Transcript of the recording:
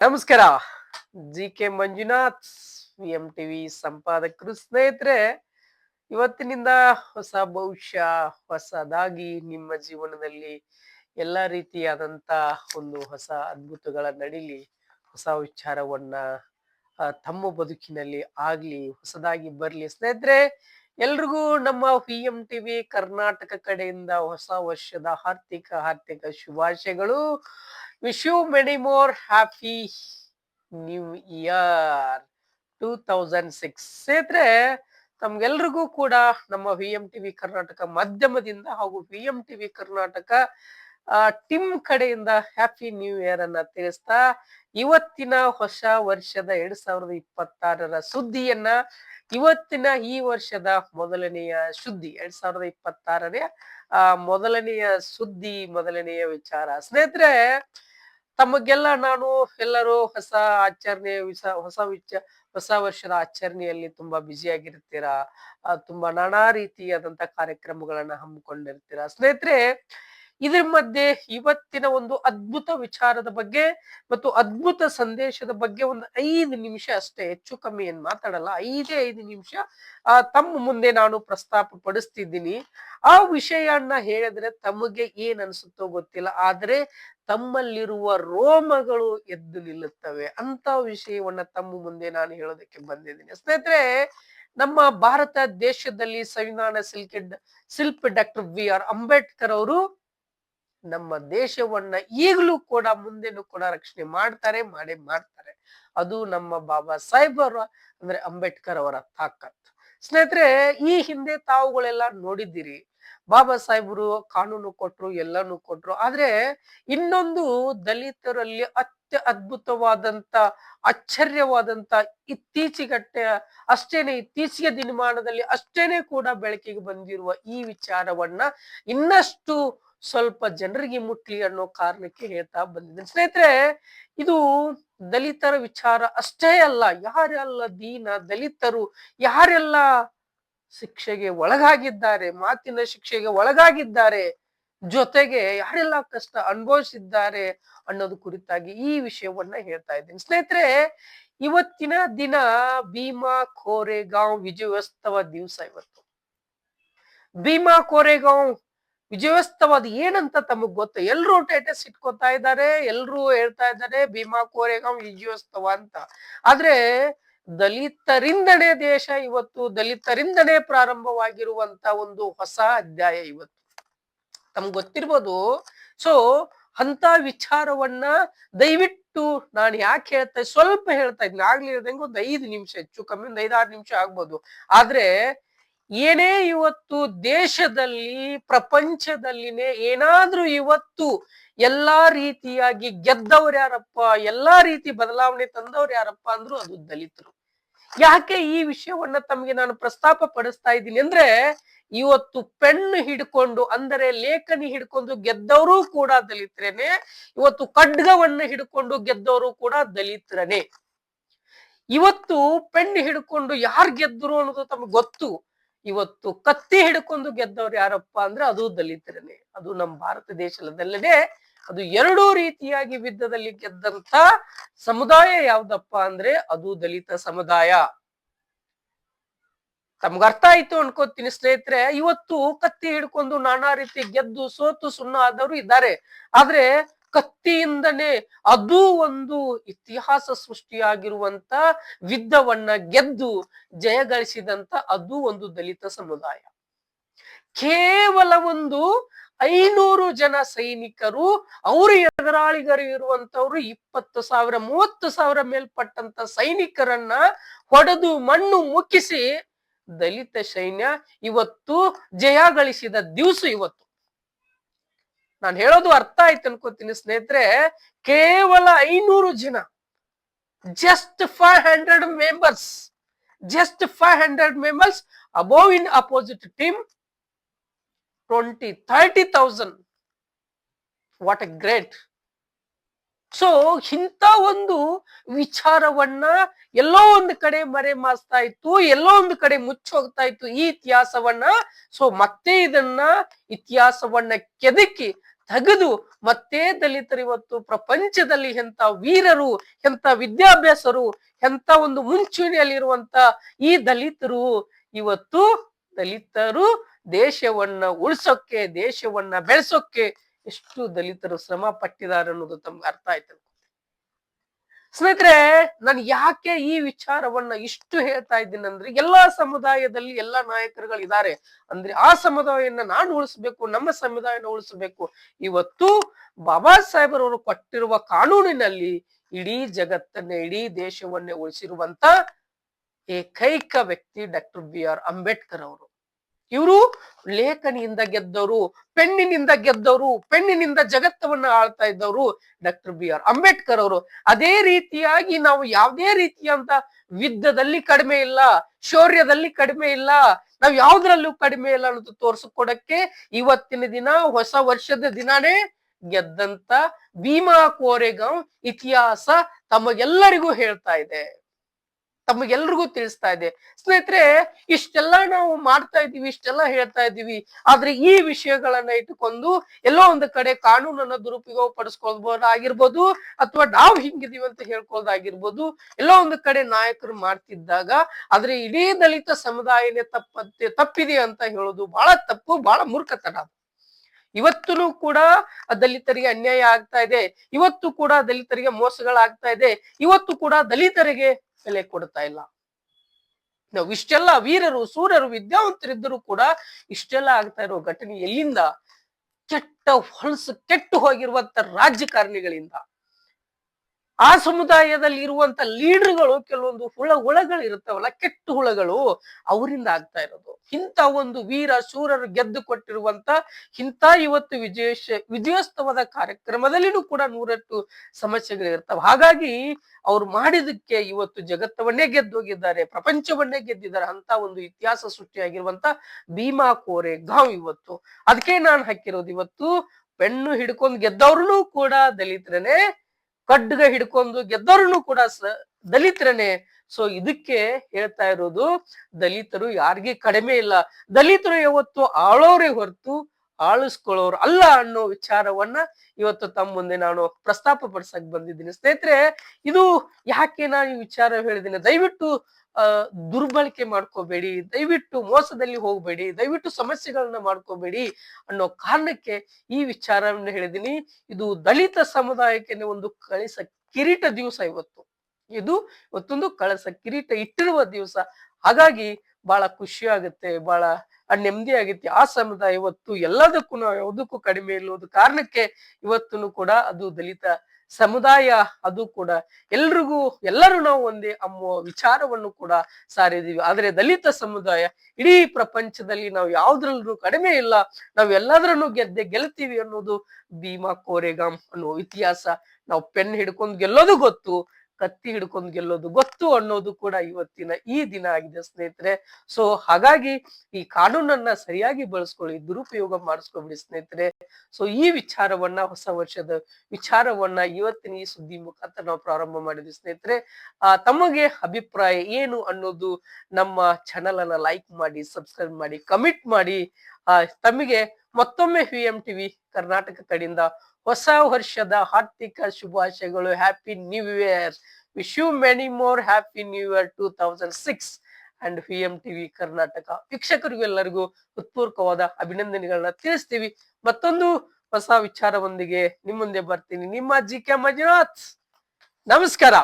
ನಮಸ್ಕಾರ. G K Manjunath M TV ಸಂಪಾದಕರು ಸ್ನೇಹಿತರೆ, ಇವತ್ತಿನಿಂದ ಹೊಸ ಭವಿಷ್ಯ, ಹೊಸದಾಗಿ ನಿಮ್ಮ ಜೀವನದಲ್ಲಿ ಎಲ್ಲ ರೀತಿಯಾದಂತ ಒಂದು ಹೊಸ ಅದ್ಭುತಗಳ ನಡಿಲಿ, ಹೊಸ ವಿಚಾರವನ್ನ ತಮ್ಮ ಬದುಕಿನಲ್ಲಿ ಆಗ್ಲಿ, ಹೊಸದಾಗಿ ಬರ್ಲಿ. ಸ್ನೇಹಿತರೆ, ಎಲ್ರಿಗೂ ನಮ್ಮ ವಿ ಎಂ ಟಿವಿ ಕರ್ನಾಟಕ ಕಡೆಯಿಂದ ಹೊಸ ವರ್ಷದ ಹಾರ್ದಿಕ ಹಾರ್ದಿಕ ಶುಭಾಶಯಗಳು. Wish you many more happy new year two thousand six ಸ್ನೇಹಿತರೆ ತಮ್ಗೆಲ್ರಿಗೂ ಕೂಡ ನಮ್ಮ ವಿ ಎಂ ಟಿವಿ ಕರ್ನಾಟಕ ಮಾಧ್ಯಮದಿಂದ ಹಾಗೂ V M TV Karnataka team ಕಡೆಯಿಂದ ಹ್ಯಾಪಿ ನ್ಯೂ ಇಯರ್ ಅನ್ನ ತಿಳಿಸ್ತಾ ಇವತ್ತಿನ ಹೊಸ ವರ್ಷದ ಎರಡ್ ಸಾವಿರದ ಇಪ್ಪತ್ತಾರರ ಸುದ್ದಿಯನ್ನ ಇವತ್ತಿನ ಈ ವರ್ಷದ ಮೊದಲನೆಯ ಸುದ್ದಿ, ಎರಡ್ ಸಾವಿರದ ಇಪ್ಪತ್ತಾರನೇ, ಆ, ಮೊದಲನೆಯ ಸುದ್ದಿ, ಮೊದಲನೆಯ ವಿಚಾರ. ಸ್ನೇಹಿತರೆ ತಮಗೆಲ್ಲ ನಾನು ಎಲ್ಲರೂ ಹೊಸ ಆಚರಣೆ ಹೊಸ ವಿಚ ಹೊಸ ವರ್ಷದ ಆಚರಣೆಯಲ್ಲಿ ತುಂಬಾ ಬ್ಯುಸಿಯಾಗಿರ್ತೀರಾ ಆ, ತುಂಬಾ ನಾನಾ ರೀತಿಯಾದಂತ ಕಾರ್ಯಕ್ರಮಗಳನ್ನ ಹಮ್ಮಿಕೊಂಡಿರ್ತೀರಾ? ಸ್ನೇಹಿತರೆ ಇದ್ರ ಮಧ್ಯೆ ಇವತ್ತಿನ ಒಂದು ಅದ್ಭುತ ವಿಚಾರದ ಬಗ್ಗೆ ಮತ್ತು ಅದ್ಭುತ ಸಂದೇಶದ ಬಗ್ಗೆ ಒಂದು ಐದು ನಿಮಿಷ ಅಷ್ಟೇ, ಹೆಚ್ಚು ಕಮ್ಮಿ ಏನ್ ಮಾತಾಡಲ್ಲ, ಐದೇ ಐದು ನಿಮಿಷ, ಆ, ತಮ್ಮ ಮುಂದೆ ನಾನು ಪ್ರಸ್ತಾಪ ಪಡಿಸ್ತಿದ್ದೀನಿ ಆ ವಿಷಯನ್ನ ಹೇಳಿದ್ರೆ ತಮಗೆ ಏನ್ ಅನ್ಸುತ್ತೋ ಗೊತ್ತಿಲ್ಲ, ಆದ್ರೆ ತಮ್ಮಲ್ಲಿರುವ ರೋಮಗಳು ಎದ್ದು ನಿಲ್ಲುತ್ತವೆ ಅಂತ ವಿಷಯವನ್ನ ತಮ್ಮ ಮುಂದೆ ನಾನು ಹೇಳೋದಕ್ಕೆ ಬಂದಿದ್ದೀನಿ. ಸ್ನೇಹಿತರೆ, ನಮ್ಮ ಭಾರತ ದೇಶದಲ್ಲಿ ಸಂವಿಧಾನ ಸಿಲ್ಕೆ ಶಿಲ್ಪಿ ಡಾಕ್ಟರ್ ವಿ ಆರ್ ಅಂಬೇಡ್ಕರ್ ಅವರು ನಮ್ಮ ದೇಶವನ್ನ ಈಗಲೂ ಕೂಡ ಮುಂದೆನೂ ಕೂಡ ರಕ್ಷಣೆ ಮಾಡ್ತಾರೆ, ಮಾಡಿ ಮಾಡ್ತಾರೆ. ಅದು ನಮ್ಮ ಬಾಬಾ ಸಾಹೇಬ್ ಅವರ ಅಂದ್ರೆ ಅಂಬೇಡ್ಕರ್ ಅವರ ತಾಕತ್. ಸ್ನೇಹಿತರೆ, ಈ ಹಿಂದೆ ತಾವುಗಳೆಲ್ಲ ನೋಡಿದ್ದೀರಿ. ಬಾಬಾ ಸಾಹೇಬರು ಕಾನೂನು ಕೊಟ್ರು, ಎಲ್ಲಾನು ಕೊಟ್ರು. ಆದ್ರೆ ಇನ್ನೊಂದು ದಲಿತರಲ್ಲಿ ಅತ್ಯ ಅದ್ಭುತವಾದಂತ, ಆಶ್ಚರ್ಯವಾದಂತ ಇತ್ತೀಚೆಗಟ್ಟೆ, ಅಷ್ಟೇನೆ ಇತ್ತೀಚೆಗೆ ದಿನಮಾನದಲ್ಲಿ ಅಷ್ಟೇನೆ ಕೂಡ ಬೆಳಕಿಗೆ ಬಂದಿರುವ ಈ ವಿಚಾರವನ್ನ ಇನ್ನಷ್ಟು ಸ್ವಲ್ಪ ಜನರಿಗೆ ಮುಟ್ಲಿ ಅನ್ನೋ ಕಾರಣಕ್ಕೆ ಹೇಳ್ತಾ ಬಂದಿದ್ದೇನೆ. ಸ್ನೇಹಿತರೆ, ಇದು ದಲಿತರ ವಿಚಾರ ಅಷ್ಟೇ ಅಲ್ಲ, ಯಾರೆಲ್ಲ ದೀನ ದಲಿತರು, ಯಾರೆಲ್ಲ ಶಿಕ್ಷೆಗೆ ಒಳಗಾಗಿದ್ದಾರೆ, ಮಾತಿನ ಶಿಕ್ಷೆಗೆ ಒಳಗಾಗಿದ್ದಾರೆ, ಜೊತೆಗೆ ಯಾರೆಲ್ಲ ಕಷ್ಟ ಅನುಭವಿಸಿದ್ದಾರೆ ಅನ್ನೋದು ಕುರಿತಾಗಿ ಈ ವಿಷಯವನ್ನ ಹೇಳ್ತಾ ಇದ್ದೀನಿ. ಸ್ನೇಹಿತರೆ, ಇವತ್ತಿನ ದಿನ ಭೀಮಾ ಕೋರೆಗಾಂವ್ ವಿಜಯೋತ್ಸವ ದಿವಸ ಇವತ್ತು. ಭೀಮಾ ಕೋರೆಗಾಂವ್ ವಿಜಯೋತ್ಸವ ಅದು ಏನಂತ ತಮಗ್ ಗೊತ್ತ? ಎಲ್ರು ಟೇಟಸ್ ಇಟ್ಕೋತಾ ಇದ್ದಾರೆ, ಎಲ್ರು ಹೇಳ್ತಾ ಇದ್ದಾರೆ, ಭೀಮಾ ಕೋರೆಗಾಂ ವಿಜಯೋತ್ಸವ ಅಂತ. ಆದ್ರೆ ದಲಿತರಿಂದನೇ ದೇಶ ಇವತ್ತು, ದಲಿತರಿಂದನೇ ಪ್ರಾರಂಭವಾಗಿರುವಂತ ಒಂದು ಹೊಸ ಅಧ್ಯಾಯ ಇವತ್ತು. ತಮ್ಗೆ ಗೊತ್ತಿರ್ಬೋದು? ಸೊ ಅಂತ ವಿಚಾರವನ್ನ ದಯವಿಟ್ಟು ನಾನು ಯಾಕೆ ಹೇಳ್ತಾ, ಸ್ವಲ್ಪ ಹೇಳ್ತಾ ಇದ್ದೀನಿ ಆಗ್ಲಿ ಹೇಳ್ದಂಗೆ ಒಂದು ಐದು ನಿಮಿಷ, ಹೆಚ್ಚು ಕಮ್ಮಿ ಒಂದು ಐದಾರು ನಿಮಿಷ ಆಗ್ಬೋದು. ಆದ್ರೆ ಏನೇ ಇವತ್ತು ದೇಶದಲ್ಲಿ, ಪ್ರಪಂಚದಲ್ಲಿನೇ ಏನಾದ್ರೂ ಇವತ್ತು ಎಲ್ಲಾ ರೀತಿಯಾಗಿ ಗೆದ್ದವ್ರು ಯಾರಪ್ಪ, ಎಲ್ಲಾ ರೀತಿ ಬದಲಾವಣೆ ತಂದವ್ರು ಯಾರಪ್ಪ ಅಂದ್ರು ಅದು ದಲಿತರು. ಯಾಕೆ ಈ ವಿಷಯವನ್ನ ತಮಗೆ ನಾನು ಪ್ರಸ್ತಾಪ ಪಡಿಸ್ತಾ ಇದ್ದೀನಿ ಅಂದ್ರೆ, ಇವತ್ತು ಪೆಣ್ಣು ಹಿಡ್ಕೊಂಡು, ಅಂದರೆ ಲೇಖನಿ ಹಿಡ್ಕೊಂಡು ಗೆದ್ದವರು ಕೂಡ ದಲಿತರೇನೆ, ಇವತ್ತು ಖಡ್ಗವನ್ನ ಹಿಡ್ಕೊಂಡು ಗೆದ್ದವರು ಕೂಡ ದಲಿತರನೇ. ಇವತ್ತು ಪೆಣ್ಣು ಹಿಡ್ಕೊಂಡು ಯಾರು ಗೆದ್ದರು ಅನ್ನೋದು ತಮಗೆ ಗೊತ್ತು. ಇವತ್ತು ಕತ್ತಿ ಹಿಡ್ಕೊಂಡು ಗೆದ್ದವ್ರು ಯಾರಪ್ಪ ಅಂದ್ರೆ ಅದು ದಲಿತರನೇ ಅದು ನಮ್ಮ ಭಾರತ ದೇಶದಲ್ಲದೆ ಅದು ಎರಡೂ ರೀತಿಯಾಗಿ ಯುದ್ಧದಲ್ಲಿ ಗೆದ್ದಂತ ಸಮುದಾಯ ಯಾವ್ದಪ್ಪ ಅಂದ್ರೆ ಅದು ದಲಿತ ಸಮುದಾಯ. ತಮ್ಗ ಅರ್ಥ ಆಯ್ತು ಅನ್ಕೋತೀನಿ ಸ್ನೇಹಿತರೆ, ಇವತ್ತು ಕತ್ತಿ ಹಿಡ್ಕೊಂಡು ನಾನಾ ರೀತಿ ಗೆದ್ದು ಸೋತು ಸುಣ್ಣ ಆದವರು ಇದ್ದಾರೆ. ಆದ್ರೆ ಕತ್ತಿಯಿಂದನೇ ಅದು ಒಂದು ಇತಿಹಾಸ ಸೃಷ್ಟಿಯಾಗಿರುವಂತ ವಿದ್ಧವನ್ನ ಗೆದ್ದು ಜಯಗಳಿಸಿದಂತ ಅದು ಒಂದು ದಲಿತ ಸಮುದಾಯ. ಕೇವಲ ಒಂದು ಐನೂರು ಜನ ಸೈನಿಕರು, ಅವರು ಎದುರಾಳಿಗರು ಇರುವಂತವ್ರು ಇಪ್ಪತ್ತು ಸಾವಿರ, ಮೂವತ್ತು ಸಾವಿರ ಮೇಲ್ಪಟ್ಟಂತ ಸೈನಿಕರನ್ನ ಹೊಡೆದು ಮಣ್ಣು ಮುಕ್ಕಿಸಿ ದಲಿತ ಸೈನ್ಯ ಇವತ್ತು ಜಯ ಗಳಿಸಿದ ದಿವಸ ಇವತ್ತು. ನಾನು ಹೇಳೋದು ಅರ್ಥ ಆಯ್ತು ಅನ್ಕೋತೀನಿ ಸ್ನೇಹಿತರೆ, ಕೇವಲ ಐನೂರು ಜನ just five hundred members just five hundred members above in opposite team twenty thirty thousand what a great so ಇಂಥ ಒಂದು ವಿಚಾರವನ್ನ ಎಲ್ಲೋ ಒಂದು ಕಡೆ ಮರೆ ಮಾಸ್ತಾ ಇತ್ತು, ಎಲ್ಲೋ ಒಂದು ಕಡೆ ಮುಚ್ಚೋಗ್ತಾ ಇತ್ತು ಈ ಇತಿಹಾಸವನ್ನ. ಸೊ ಮತ್ತೆ ಇದನ್ನ ಇತಿಹಾಸವನ್ನ ಕೆದಕಿ ತೆಗೆದು ಮತ್ತೆ ದಲಿತರು ಇವತ್ತು ಪ್ರಪಂಚದಲ್ಲಿ ಎಂತ ವೀರರು ಎಂತ ವಿದ್ಯಾಭ್ಯಾಸರು ಎಂತ ಒಂದು ಮುಂಚೂಣಿಯಲ್ಲಿರುವಂತ ಈ ದಲಿತರು ಇವತ್ತು ದಲಿತರು ದೇಶವನ್ನ ಉಳಿಸೋಕೆ, ದೇಶವನ್ನ ಬೆಳೆಸೋಕೆ ಎಷ್ಟು ದಲಿತರು ಶ್ರಮ ಪಟ್ಟಿದ್ದಾರೆ ಅನ್ನೋದು ತಮ್ಗೆ ಅರ್ಥ ಆಯ್ತು ಸ್ನೇಹಿತರೆ, ನಾನು ಯಾಕೆ ಈ ವಿಚಾರವನ್ನ ಇಷ್ಟು ಹೇಳ್ತಾ ಇದ್ದೀನಿ ಅಂದ್ರೆ, ಎಲ್ಲಾ ಸಮುದಾಯದಲ್ಲಿ ಎಲ್ಲಾ ನಾಯಕರುಗಳು ಇದ್ದಾರೆ ಅಂದ್ರೆ ಆ ಸಮುದಾಯವನ್ನ ನಾನು ಉಳಿಸ್ಬೇಕು, ನಮ್ಮ ಸಮುದಾಯನ ಉಳಿಸ್ಬೇಕು. ಇವತ್ತು ಬಾಬಾ ಸಾಹೇಬರವರು ಕೊಟ್ಟಿರುವ ಕಾನೂನಿನಲ್ಲಿ ಇಡೀ ಜಗತ್ತನ್ನೇ, ಇಡೀ ದೇಶವನ್ನೇ ಉಳಿಸಿರುವಂತ ಏಕೈಕ ವ್ಯಕ್ತಿ ಡಾಕ್ಟರ್ ಬಿ ಆರ್ ಅಂಬೇಡ್ಕರ್ ಅವರು. ಇವರು ಲೇಖನಿಯಿಂದ ಗೆದ್ದವರು, ಪೆನ್ನಿನಿಂದ ಗೆದ್ದವರು, ಪೆನ್ನಿನಿಂದ ಜಗತ್ತವನ್ನ ಆಳ್ತಾ ಇದ್ದವರು ಡಾಕ್ಟರ್ ಬಿ ಆರ್ ಅಂಬೇಡ್ಕರ್ ಅವರು. ಅದೇ ರೀತಿಯಾಗಿ ನಾವು ಯಾವುದೇ ರೀತಿಯಂತ ವಿದ್ಯದಲ್ಲಿ ಕಡಿಮೆ ಇಲ್ಲ, ಶೌರ್ಯದಲ್ಲಿ ಕಡಿಮೆ ಇಲ್ಲ, ನಾವು ಯಾವ್ದ್ರಲ್ಲೂ ಕಡಿಮೆ ಇಲ್ಲ ಅನ್ನೋದು ತೋರಿಸ್ಕೊಡಕ್ಕೆ ಇವತ್ತಿನ ದಿನ ಹೊಸ ವರ್ಷದ ದಿನಾನೇ ಗೆದ್ದಂತ ಭೀಮಾ ಕೋರೆಗಾಂವ್ ಇತಿಹಾಸ ತಮಗೆಲ್ಲರಿಗೂ ಹೇಳ್ತಾ ಇದೆ. ತಮಗೆಲ್ರಿಗೂ ತಿಳಿಸ್ತಾ ಇದೆ. ಸ್ನೇಹಿತರೆ, ಇಷ್ಟೆಲ್ಲ ನಾವು ಮಾಡ್ತಾ ಇದೀವಿ ಇಷ್ಟೆಲ್ಲ ಹೇಳ್ತಾ ಇದೀವಿ ಆದ್ರೆ ಈ ವಿಷಯಗಳನ್ನ ಇಟ್ಟುಕೊಂಡು ಎಲ್ಲೋ ಒಂದು ಕಡೆ ಕಾನೂನನ್ನ ದುರುಪಯೋಗ ಪಡಿಸ್ಕೊಳ್ಬೋದಾಗಿರ್ಬೋದು ಅಥವಾ ನಾವು ಹಿಂಗಿದೀವಿ ಅಂತ ಹೇಳ್ಕೊಳ್ಳೋದಾಗಿರ್ಬೋದು ಎಲ್ಲೋ ಒಂದು ಕಡೆ ನಾಯಕರು ಮಾಡ್ತಿದ್ದಾಗ ಆದ್ರೆ ಇಡೀ ದಲಿತ ಸಮುದಾಯನೇ ತಪ್ಪತ್ತೆ, ತಪ್ಪಿದೆ ಅಂತ ಹೇಳೋದು ಬಹಳ ತಪ್ಪು, ಬಹಳ ಮೂರ್ಖತನ ಇವತ್ತೂ ಕೂಡ ದಲಿತರಿಗೆ ಅನ್ಯಾಯ ಆಗ್ತಾ ಇದೆ. ಇವತ್ತು ಕೂಡ ದಲಿತರಿಗೆ ಮೋಸಗಳಾಗ್ತಾ ಇದೆ. ಇವತ್ತು ಕೂಡ ದಲಿತರಿಗೆ ಬೆಲೆ ಕೊಡ್ತಾ ಇಲ್ಲ. ನಾವು ಇಷ್ಟೆಲ್ಲ ವೀರರು ಸೂರ್ಯರು ವಿದ್ಯಾವಂತರಿದ್ದರೂ ಕೂಡ ಇಷ್ಟೆಲ್ಲ ಆಗ್ತಾ ಇರೋ ಘಟನೆ ಎಲ್ಲಿಂದ? ಕೆಟ್ಟ ಹೊಲಸು ಕೆಟ್ಟು ಹೋಗಿರುವಂತ ರಾಜಕಾರಣಿಗಳಿಂದ ಆ ಸಮುದಾಯದಲ್ಲಿ ಇರುವಂತ ಲೀಡರ್ಗಳು ಕೆಲವೊಂದು ಹುಳ ಹುಳಗಳು ಇರ್ತಾವಲ್ಲ ಕೆಟ್ಟ ಹುಳಗಳು ಅವರಿಂದ ಆಗ್ತಾ ಇರೋದು. ಇಂಥ ಒಂದು ವೀರ ಶೂರರು ಗೆದ್ದು ಕೊಟ್ಟಿರುವಂತ ಇಂಥ ಇವತ್ತು ವಿಜಯೇಶ, ವಿಜಯೋತ್ಸವದ ಕಾರ್ಯಕ್ರಮದಲ್ಲಿನೂ ಕೂಡ ನೂರೆಟ್ಟು ಸಮಸ್ಯೆಗಳು ಇರ್ತವೆ. ಹಾಗಾಗಿ ಅವ್ರು ಮಾಡಿದಕ್ಕೆ ಇವತ್ತು ಜಗತ್ತವನ್ನೇ ಗೆದ್ದೋಗಿದ್ದಾರೆ, ಪ್ರಪಂಚವನ್ನೇ ಗೆದ್ದಿದ್ದಾರೆ ಅಂತ ಒಂದು ಇತಿಹಾಸ ಸೃಷ್ಟಿಯಾಗಿರುವಂತ ಭೀಮಾ ಕೋರೆ ಗಾಂವ್ ಇವತ್ತು. ಅದಕ್ಕೆ ನಾನು ಹಾಕಿರೋದು ಇವತ್ತು ಪೆಣ್ಣು ಹಿಡ್ಕೊಂಡು ಗೆದ್ದವ್ರನ್ನೂ ಕೂಡ ದಲಿತರನೇ ಖಡ್ಗ ಹಿಡ್ಕೊಂಡು ಗೆದ್ದವ್ರು ಕೂಡ ಸ ದಲಿತರನೇ ಸೊ ಇದಕ್ಕೆ ಹೇಳ್ತಾ ಇರೋದು, ದಲಿತರು ಯಾರಿಗೆ ಕಡಿಮೆ ಇಲ್ಲ. ದಲಿತರು ಯಾವತ್ತು ಆಳೋರೇ ಹೊರತು ಆಳಿಸ್ಕೊಳ್ಳೋರು ಅಲ್ಲ ಅನ್ನೋ ವಿಚಾರವನ್ನ ಇವತ್ತು ತಮ್ಮ ಮುಂದೆ ನಾನು ಪ್ರಸ್ತಾಪ ಪಡಿಸಕ್ ಬಂದಿದ್ದೀನಿ. ಸ್ನೇಹಿತರೆ, ಇದು ಯಾಕೆ ನಾನು ಈ ವಿಚಾರ ಹೇಳಿದ್ದೀನಿ? ದಯವಿಟ್ಟು ದುರ್ಬಳಕೆ ಮಾಡ್ಕೋಬೇಡಿ, ದಯವಿಟ್ಟು ಮೋಸದಲ್ಲಿ ಹೋಗ್ಬೇಡಿ, ದಯವಿಟ್ಟು ಸಮಸ್ಯೆಗಳನ್ನ ಮಾಡ್ಕೋಬೇಡಿ ಅನ್ನೋ ಕಾರಣಕ್ಕೆ ಈ ವಿಚಾರವನ್ನು ಹೇಳಿದೀನಿ ಇದು ದಲಿತ ಸಮುದಾಯಕ್ಕೆ ಒಂದು ಕಳಿಸ ಕಿರೀಟ ದಿವಸ ಇವತ್ತು. ಇದು ಇವತ್ತೊಂದು ಕಳಸ ಕಿರೀಟ ಇಟ್ಟಿರುವ ದಿವಸ. ಹಾಗಾಗಿ ಬಹಳ ಖುಷಿ ಆಗುತ್ತೆ ಬಹಳ ನೆಮ್ಮದಿ ಆಗುತ್ತೆ. ಆ ಸಮುದಾಯ ಇವತ್ತು ಎಲ್ಲದಕ್ಕೂ ಯಾವುದಕ್ಕೂ ಕಡಿಮೆ ಇಲ್ಲೋದು ಕಾರಣಕ್ಕೆ ಇವತ್ತೂ ಕೂಡ ಅದು ದಲಿತ ಸಮುದಾಯ ಅದು ಕೂಡ ಎಲ್ರಿಗೂ, ಎಲ್ಲರೂ ನಾವು ಒಂದೇ ಅಮ್ಮೋ ವಿಚಾರವನ್ನು ಕೂಡ ಸಾರಿದೀವಿ ಆದ್ರೆ ದಲಿತ ಸಮುದಾಯ ಇಡೀ ಪ್ರಪಂಚದಲ್ಲಿ ನಾವು ಯಾವ್ದ್ರಲ್ಲೂ ಕಡಿಮೆ ಇಲ್ಲ. ನಾವ್ ಎಲ್ಲದ್ರಲ್ಲೂ ಗೆದ್ದೆ ಗೆಲ್ತೀವಿ ಅನ್ನೋದು ಭೀಮಾ ಕೋರೆಗಾಮ್ ಅನ್ನೋ ಇತಿಹಾಸ. ನಾವು ಪೆನ್ ಹಿಡ್ಕೊಂಡು ಗೆಲ್ಲೋದು ಗೊತ್ತು. ಕತ್ತಿ ಹಿಡ್ಕೊಂಡು ಗೆಲ್ಲೋದು ಗೊತ್ತು ಅನ್ನೋದು ಕೂಡ ಇವತ್ತಿನ ಈ ದಿನ ಆಗಿದೆ ಸ್ನೇಹಿತರೆ. ಸೊ ಹಾಗಾಗಿ ಈ ಕಾನೂನನ್ನ ಸರಿಯಾಗಿ ಬಳಸ್ಕೊಳ್ಳಿ, ದುರುಪಯೋಗ ಮಾಡಿಸ್ಕೊಬಿಡಿ ಸ್ನೇಹಿತರೆ. ಸೊ ಈ ವಿಚಾರವನ್ನ, ಹೊಸ ವರ್ಷದ ವಿಚಾರವನ್ನ ಇವತ್ತಿನ ಈ ಸುದ್ದಿ ಮುಖಾಂತರ ನಾವು ಪ್ರಾರಂಭ ಮಾಡಿದ್ವಿ ಸ್ನೇಹಿತರೆ. ಆ, ತಮಗೆ ಅಭಿಪ್ರಾಯ ಏನು ಅನ್ನೋದು ನಮ್ಮ ಚಾನಲ್ ಅನ್ನ ಲೈಕ್ ಮಾಡಿ ಸಬ್ಸ್ಕ್ರೈಬ್ ಮಾಡಿ ಕಮಿಟ್ ಮಾಡಿ, ಆ, ತಮಗೆ ಮತ್ತೊಮ್ಮೆ ವಿ ಎಂ ಟಿವಿ ಕರ್ನಾಟಕ ಕಡೆಯಿಂದ ಹೊಸ ವರ್ಷದ ಹಾರ್ದಿಕ ಶುಭಾಶಯಗಳು. Happy new year wish you many more happy new year two thousand six and V M TV Karnataka. ವೀಕ್ಷಕರಿಗೂ ಎಲ್ಲರಿಗೂ ಹೃತ್ಪೂರ್ವಕವಾದ ಅಭಿನಂದನೆಗಳನ್ನ ತಿಳಿಸ್ತೀವಿ. ಮತ್ತೊಂದು ಹೊಸ ವಿಚಾರವೊಂದಿಗೆ ನಿಮ್ಮ ಮುಂದೆ ಬರ್ತೀನಿ. ನಿಮ್ಮ ಜಿ ಕೆ ಮಂಜುನಾಥ್. ನಮಸ್ಕಾರ.